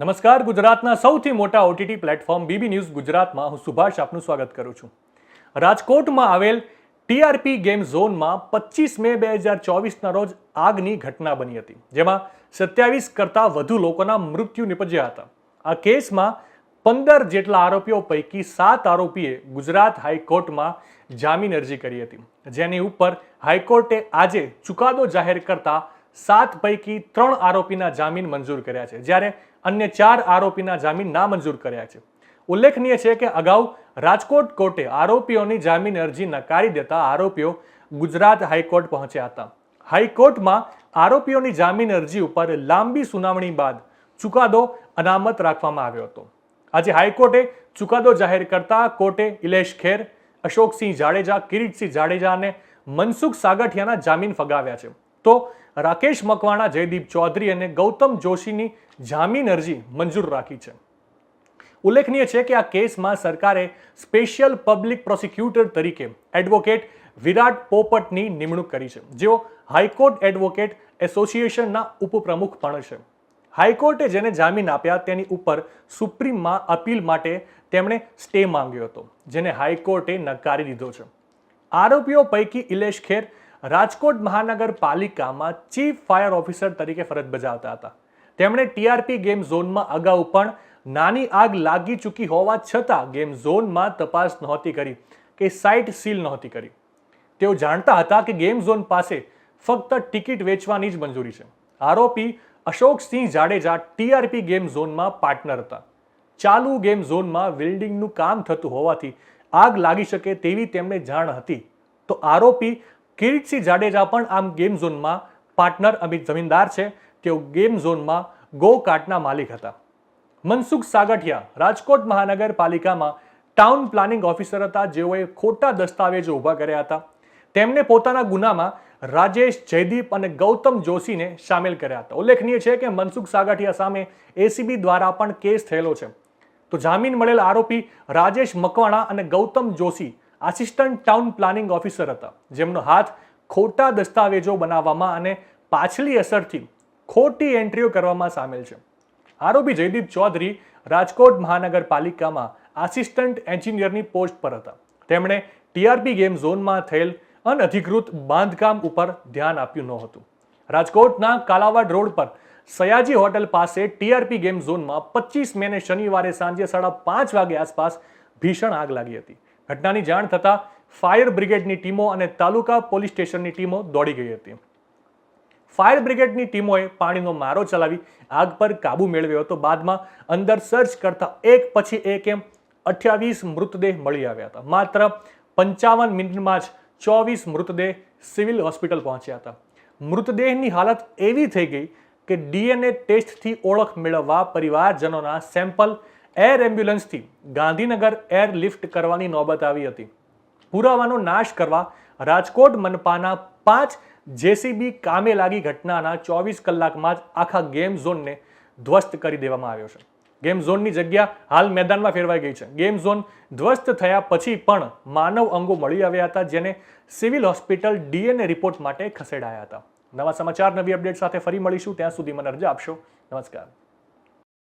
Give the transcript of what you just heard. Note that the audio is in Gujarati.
નમસ્કાર. ગુજરાતના સૌથી મોટા ઓટીટી પ્લેટફોર્મ બીબી ન્યૂઝ ગુજરાતમાં હું સુભાષ આપનું સ્વાગત કરું છું. રાજકોટમાં આવેલ ટીઆરપી ગેમ ઝોનમાં પચીસ મે બે હજાર ચોવીસના રોજ આગની ઘટના બની હતી, જેમાં સત્યાવીસ કરતાં વધુ લોકોના મૃત્યુ નિપજ્યા હતા. આ કેસમાં પંદર જેટલા આરોપીઓ પૈકી સાત આરોપીએ ગુજરાત હાઈકોર્ટમાં જામીન અરજી કરી હતી. જેની ઉપર હાઈકોર્ટે આજે ચુકાદો જાહેર કરતા સાત પૈકી ત્રણ આરોપીના જામીન મંજૂર કર્યા છે, જ્યારે અન્ય ચાર આરોપીના જામીન નામંજૂર કર્યા છે. ઉલ્લેખનીય છે કે અગાઉ રાજકોટ કોર્ટે આરોપીઓની જામીન અરજી નકારી દેતા આરોપીઓ ગુજરાત હાઈકોર્ટ પહોંચ્યા હતા. હાઈકોર્ટમાં આરોપીઓની જામીન અરજી ઉપર લાંબી સુનાવણી બાદ ચુકાદો અનામત રાખવામાં આવ્યો હતો. આજે હાઈકોર્ટે ચુકાદો જાહેર કરતા કોર્ટે ઇલેશ ખેર, અશોકસિંહ જાડેજા, કિરીટસિંહ જાડેજા અને મનસુખ સાગઠિયાના જામીન ફગાવ્યા છે. તો રાકેશ મકવાણા, જયદીપ ચૌધરી અને ગૌતમ જોશીની જામીન અરજી મંજૂર રાખી છે. ઉલ્લેખનીય છે કે આ કેસમાં સરકારે સ્પેશિયલ પબ્લિક પ્રોસિક્યુટર તરીકે એડવોકેટ વિરાટ પોપટની નિમણૂક કરી છે. જેઓ હાઈકોર્ટ એડવોકેટ એસોસિએશનના ઉપપ્રમુખ પણ છે. હાઈકોર્ટે જેને જામીન આપ્યા તેની ઉપર સુપ્રીમમાં અપીલ માટે તેમણે સ્ટે માંગ્યો હતો, જેને હાઈકોર્ટે નકારી દીધો છે. આરોપીઓ પૈકી ઇલેશ ખેર રાજકોટ મહાનગરપાલિકામાં ચીફ ફાયર ઓફિસર તરીકે ફરજ બજાવતા હતા. તેમણે ટીઆરપી ગેમ ઝોનમાં અગાઉ પણ નાની આગ લાગી ચૂકી હોવા છતાં ગેમ ઝોનમાં તપાસ નહોતી કરી કે સાઇટ સીલ નહોતી કરી. તેઓ જાણતા હતા કે ગેમ ઝોન પાસે ફક્ત ટિકિટ વેચવાની જ મંજૂરી છે. આરોપી અશોકસિંહ જાડેજા ટીઆરપી ગેમ ઝોનમાં પાર્ટનર હતા. ચાલુ ગેમ ઝોનમાં વિલ્ડિંગનું કામ થતું હોવાથી આગ લાગી શકે તેવી તેમને જાણ હતી. તો આરોપી કિરીટસિંહ જાડેજા પણ આમ ગેમ ઝોનમાં પાર્ટનર અમિત જમીનદાર છે. તેઓ ગેમ ઝોનમાં ગો કાર્ટના માલિક હતા. મનસુખ સાગઠિયા રાજકોટ મહાનગરપાલિકામાં ટાઉન પ્લાનિંગ ઓફિસર હતા. જેઓએ ખોટા દસ્તાવેજો ઊભા કર્યા હતા. તેમને પોતાના ગુનામાં રાજેશ જયદીપ અને ગૌતમ જોશીને સામેલ કર્યા હતા. ઉલ્લેખનીય છે કે મનસુખ સાગઠિયા સામે એસીબી દ્વારા પણ કેસ થયેલો છે. તો જામીન મળેલ આરોપી રાજેશ મકવાણા અને Gautam Joshi assistant town planning officer હતા. જેમનો હાથ ખોટા દસ્તાવેજો બનાવવામાં અને પાછલી અસરથી ખોટી એન્ટ્રીઓ કરવામાં સામેલ છે. આરોપી જયદીપ ચૌધરી રાજકોટ મહાનગરપાલિકામાં આસિસ્ટન્ટ એન્જિનિયરની પોસ્ટ પર હતા. તેમણે ટીઆરપી ગેમ ઝોનમાં થયેલ અનધિકૃત બાંધકામ ઉપર ધ્યાન આપ્યું નહોતું. રાજકોટના કાલાવાડ રોડ પર સયાજી હોટલ પાસે ટીઆરપી ગેમ ઝોનમાં પચીસ મેને શનિવારે સાંજે સાડા પાંચ વાગે આસપાસ ભીષણ આગ લાગી હતી. ઘટનાની જાણ થતાં ફાયર બ્રિગેડની ટીમો અને તાલુકા પોલીસ સ્ટેશનની ટીમો દોડી ગઈ હતી. ફાયર બ્રિગેડની ટીમોએ પાણીનો મારો ચલાવી આગ પર કાબુ મેળવ્યો હતો. બાદમાં અંદર સર્ચ કરતા એક પછી એક એમ અઠ્યાવીસ મૃતદેહ મળી આવ્યા હતા. માત્ર પંચાવન મિનિટમાં જ ચોવીસ મૃતદેહ સિવિલ હોસ્પિટલ પહોંચ્યા હતા. મૃતદેહની હાલત એવી થઈ ગઈ કે ડીએનએ ટેસ્ટથી ઓળખ મેળવવા પરિવારજનોના સેમ્પલ એર એમ્બ્યુલન્સથી ગાંધીનગર એર લિફ્ટ કરવાની નોબત આવી હતી. પુરાવાનો નાશ કરવા રાજકોટ મનપાના પાંચ જેસીબી કામે લાગી ઘટનાના ચોવીસ કલાકમાં જ આખા ગેમ ઝોનને ધ્વસ્ત કરી દેવામાં આવ્યો છે. ગેમ ઝોનની જગ્યા હાલ મેદાનમાં ફેરવાઈ ગઈ છે. ગેમ ઝોન ધ્વસ્ત થયા પછી પણ માનવ અંગો મળી આવ્યા હતા, જેને સિવિલ હોસ્પિટલ ડીએનએ રિપોર્ટ માટે ખસેડાયા હતા. નવા સમાચાર, નવી અપડેટ સાથે ફરી મળીશું. ત્યાં સુધી મને રજા આપશો. નમસ્કાર.